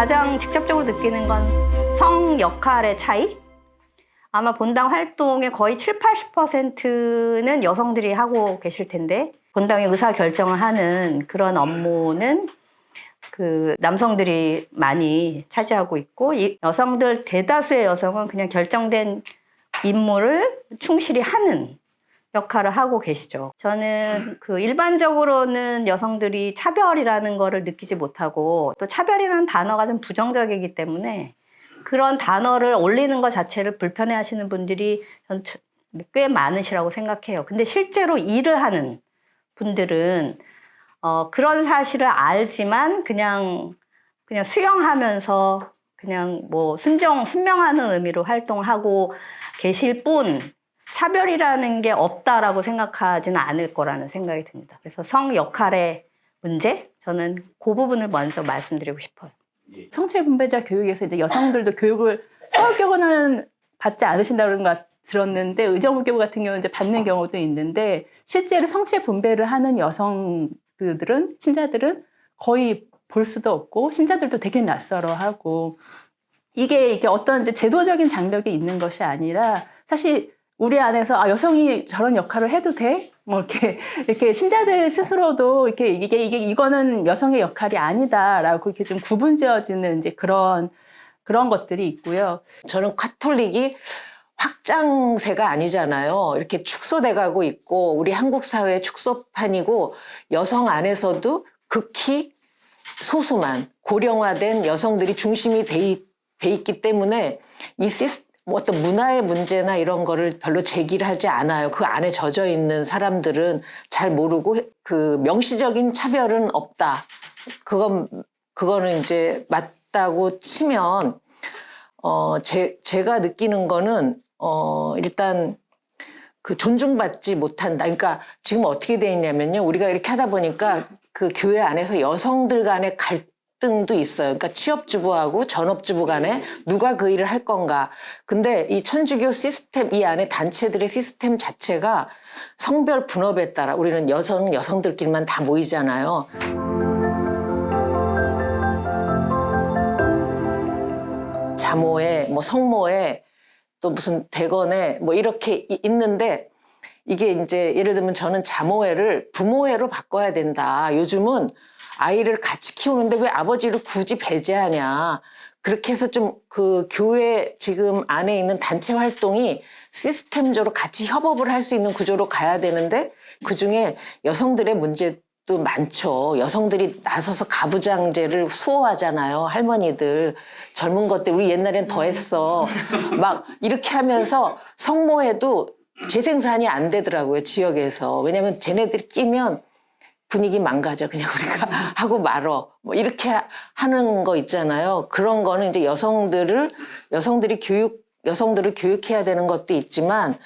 가장 직접적으로 느끼는 건 성 역할의 차이? 아마 본당 활동의 거의 7, 80%는 여성들이 하고 계실 텐데 본당의 의사 결정을 하는 그런 업무는 그 남성들이 많이 차지하고 있고 이 여성들 대다수의 여성은 그냥 결정된 임무를 충실히 하는 역할을 하고 계시죠. 저는 그 일반적으로는 여성들이 차별이라는 거를 느끼지 못하고 또 차별이라는 단어가 좀 부정적이기 때문에 그런 단어를 올리는 것 자체를 불편해 하시는 분들이 전꽤 많으시라고 생각해요. 근데 실제로 일을 하는 분들은 어, 그런 사실을 알지만 그냥 그냥 수용하면서 그냥 뭐 순정 순명하는 의미로 활동을 하고 계실 뿐 차별이라는 게 없다라고 생각하지는 않을 거라는 생각이 듭니다. 그래서 성 역할의 문제 저는 그 부분을 먼저 말씀드리고 싶어요. 성체 분배자 교육에서 이제 여성들도 교육을 서울교구는 받지 않으신다는 거 들었는데 의정부교구 같은 경우는 이제 받는 경우도 있는데 실제로 성체 분배를 하는 여성들은 신자들은 거의 볼 수도 없고 신자들도 되게 낯설어하고 이게 이게 어떤 이제 제도적인 장벽이 있는 것이 아니라 사실 우리 안에서 아 여성이 저런 역할을 해도 돼? 뭐 이렇게 이렇게 신자들 스스로도 이렇게 이게 이게 이거는 여성의 역할이 아니다라고 이렇게 좀 구분지어지는 이제 그런 그런 것들이 있고요. 저는 카톨릭이 확장세가 아니잖아요. 이렇게 축소돼 가고 있고 우리 한국 사회의 축소판이고 여성 안에서도 극히 소수만 고령화된 여성들이 중심이 돼, 있, 돼 있기 때문에 이 시스 뭐 어떤 문화의 문제나 이런 거를 별로 제기를 하지 않아요. 그 안에 젖어 있는 사람들은 잘 모르고 그 명시적인 차별은 없다. 그건 그거는 이제 맞다고 치면 어, 제, 제가 느끼는 거는, 어, 일단, 그 존중받지 못한다. 그러니까 지금 어떻게 돼 있냐면요. 우리가 이렇게 하다 보니까 그 교회 안에서 여성들 간의 갈 등도 있어요. 그러니까 취업주부하고 전업주부 간에 누가 그 일을 할 건가. 근데 이 천주교 시스템, 이 안에 단체들의 시스템 자체가 성별 분업에 따라 우리는 여성은 여성들끼리만 다 모이잖아요. 자모에 뭐 성모에 또 무슨 대건에 뭐 이렇게 이- 있는데 이게 이제 예를 들면 저는 자모회를 부모회로 바꿔야 된다. 요즘은 아이를 같이 키우는데 왜 아버지를 굳이 배제하냐. 그렇게 해서 좀 그 교회 지금 안에 있는 단체 활동이 시스템적으로 같이 협업을 할 수 있는 구조로 가야 되는데 그 중에 여성들의 문제 도 많죠. 여성들이 나서서 가부장제를 수호하잖아요. 할머니들. 젊은 것들 우리 옛날엔 더 했어. 막 이렇게 하면서 성모회도 재생산이 안 되더라고요. 지역에서. 왜냐면 쟤네들 끼면 분위기 망가져. 그냥 우리가 하고 말어. 뭐 이렇게 하- 하는 거 있잖아요. 그런 거는 이제 여성들을, 여성들이 교육, 여성들을 교육해야 되는 것도 있지만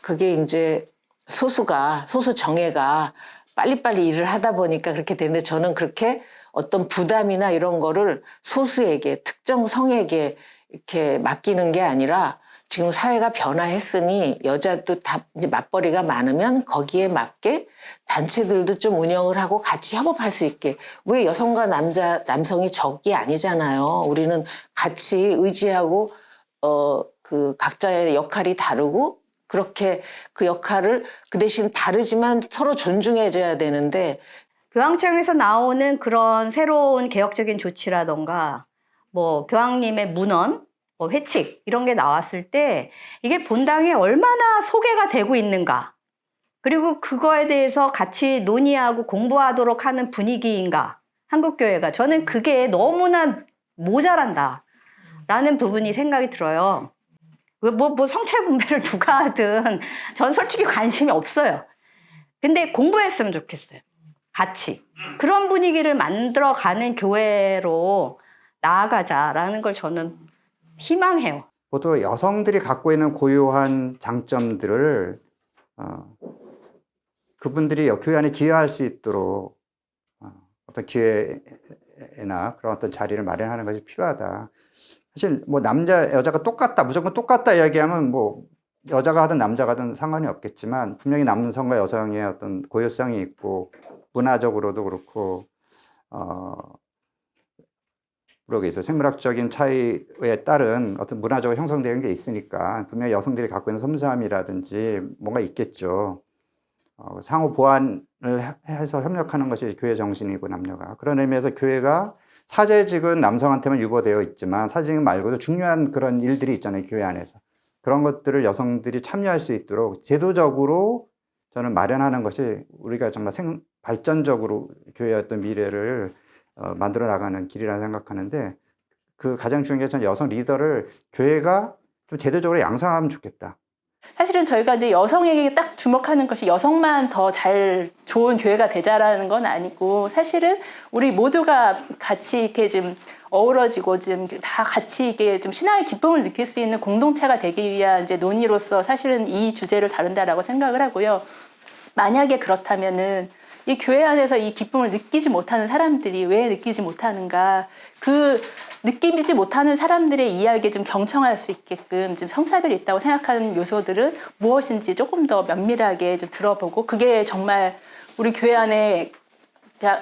그게 이제 소수가, 소수 정예가 빨리빨리 일을 하다 보니까 그렇게 되는데 저는 그렇게 어떤 부담이나 이런 거를 소수에게, 특정 성에게 이렇게 맡기는 게 아니라 지금 사회가 변화했으니 여자도 다 맞벌이가 많으면 거기에 맞게 단체들도 좀 운영을 하고 같이 협업할 수 있게 왜 여성과 남자 남성이 적이 아니잖아요. 우리는 같이 의지하고 어 그 각자의 역할이 다르고 그렇게 그 역할을 그 대신 다르지만 서로 존중해줘야 되는데 교황청에서 나오는 그런 새로운 개혁적인 조치라던가 뭐 교황님의 문헌, 뭐 회칙 이런 게 나왔을 때 이게 본당에 얼마나 소개가 되고 있는가 그리고 그거에 대해서 같이 논의하고 공부하도록 하는 분위기인가 한국교회가 저는 그게 너무나 모자란다 라는 부분이 생각이 들어요. 뭐, 뭐 성체 분배를 누가 하든 전 솔직히 관심이 없어요. 근데 공부했으면 좋겠어요. 같이 그런 분위기를 만들어가는 교회로 나아가자라는 걸 저는 희망해요. 보통 여성들이 갖고 있는 고유한 장점들을 어, 그분들이 교회 안에 기여할 수 있도록 어, 어떤 기회나 그런 어떤 자리를 마련하는 것이 필요하다. 사실 뭐 남자 여자가 똑같다 무조건 똑같다 이야기하면 뭐 여자가 하든 남자가 하든 상관이 없겠지만 분명히 남성과 여성의 어떤 고유성이 있고 문화적으로도 그렇고 어 그러게 있어 생물학적인 차이에 따른 어떤 문화적으로 형성되는 게 있으니까 분명히 여성들이 갖고 있는 섬세함이라든지 뭔가 있겠죠. 어, 상호 보완을 해- 해서 협력하는 것이 교회 정신이고 남녀가. 그런 의미에서 교회가 사제직은 남성한테만 유보되어 있지만 사제직 말고도 중요한 그런 일들이 있잖아요 교회 안에서. 그런 것들을 여성들이 참여할 수 있도록 제도적으로 저는 마련하는 것이 우리가 정말 생, 발전적으로 교회의 어떤 미래를 어, 만들어 나가는 길이라 생각하는데 그 가장 중요한 게 저는 여성 리더를 교회가 좀 제도적으로 양성하면 좋겠다. 사실은 저희가 이제 여성에게 딱 주목하는 것이 여성만 더 잘 좋은 교회가 되자라는 건 아니고 사실은 우리 모두가 같이 이렇게 좀 어우러지고 좀다 같이 이게 좀 신앙의 기쁨을 느낄 수 있는 공동체가 되기 위한 이제 논의로서 사실은 이 주제를 다룬다라고 생각을 하고요. 만약에 그렇다면은 이 교회 안에서 이 기쁨을 느끼지 못하는 사람들이 왜 느끼지 못하는가? 그 느끼지 못하는 사람들의 이야기에 좀 경청할 수 있게끔 좀 성차별이 있다고 생각하는 요소들은 무엇인지 조금 더 면밀하게 좀 들어보고 그게 정말 우리 교회 안에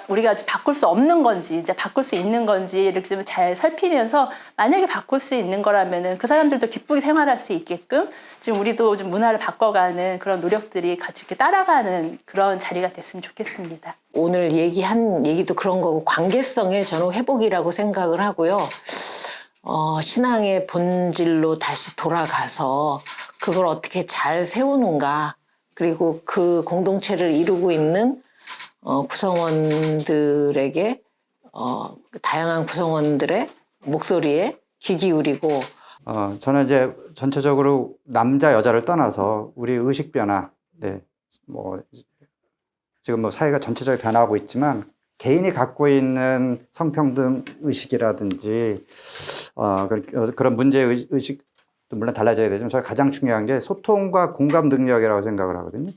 우리가 바꿀 수 없는 건지 이제 바꿀 수 있는 건지 이렇게 좀 잘 살피면서 만약에 바꿀 수 있는 거라면은 그 사람들도 기쁘게 생활할 수 있게끔 지금 우리도 좀 문화를 바꿔가는 그런 노력들이 같이 이렇게 따라가는 그런 자리가 됐으면 좋겠습니다. 오늘 얘기한 얘기도 그런 거고 관계성의 저는 회복이라고 생각을 하고요. 어, 신앙의 본질로 다시 돌아가서 그걸 어떻게 잘 세우는가 그리고 그 공동체를 이루고 있는 어, 구성원들에게 어, 그 다양한 구성원들의 목소리에 귀 기울이고 어, 저는 이제 전체적으로 남자 여자를 떠나서 우리 의식 변화, 네, 뭐 지금 뭐 사회가 전체적으로 변화하고 있지만 개인이 갖고 있는 성평등 의식이라든지 어, 그- 그런 문제 의- 의식도 물론 달라져야 되지만 저는 가장 중요한 게 소통과 공감 능력이라고 생각을 하거든요.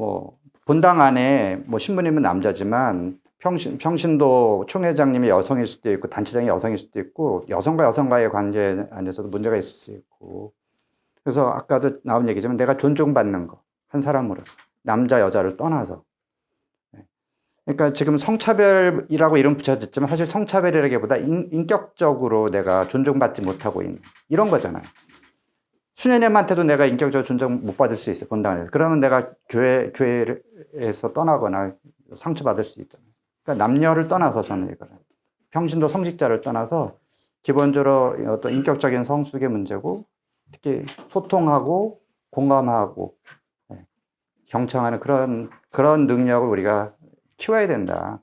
뭐 본당 안에 뭐 신부님은 남자지만 평신, 평신도 총회장님이 여성일 수도 있고 단체장이 여성일 수도 있고 여성과 여성과의 관계 안에서도 문제가 있을 수 있고 그래서 아까도 나온 얘기지만 내가 존중받는 거 한 사람으로서 남자 여자를 떠나서 네. 그러니까 지금 성차별이라고 이름 붙여졌지만 사실 성차별이라기보다 인, 인격적으로 내가 존중받지 못하고 있는 이런 거잖아요. 수녀님한테도 내가 인격적으로 존중 못 받을 수 있어 본당에서 그러면 내가 교회 교회에서 떠나거나 상처 받을 수 있잖아요. 그러니까 남녀를 떠나서 저는 이거를 평신도 성직자를 떠나서 기본적으로 어떤 인격적인 성숙의 문제고 특히 소통하고 공감하고 예, 경청하는 그런 그런 능력을 우리가 키워야 된다.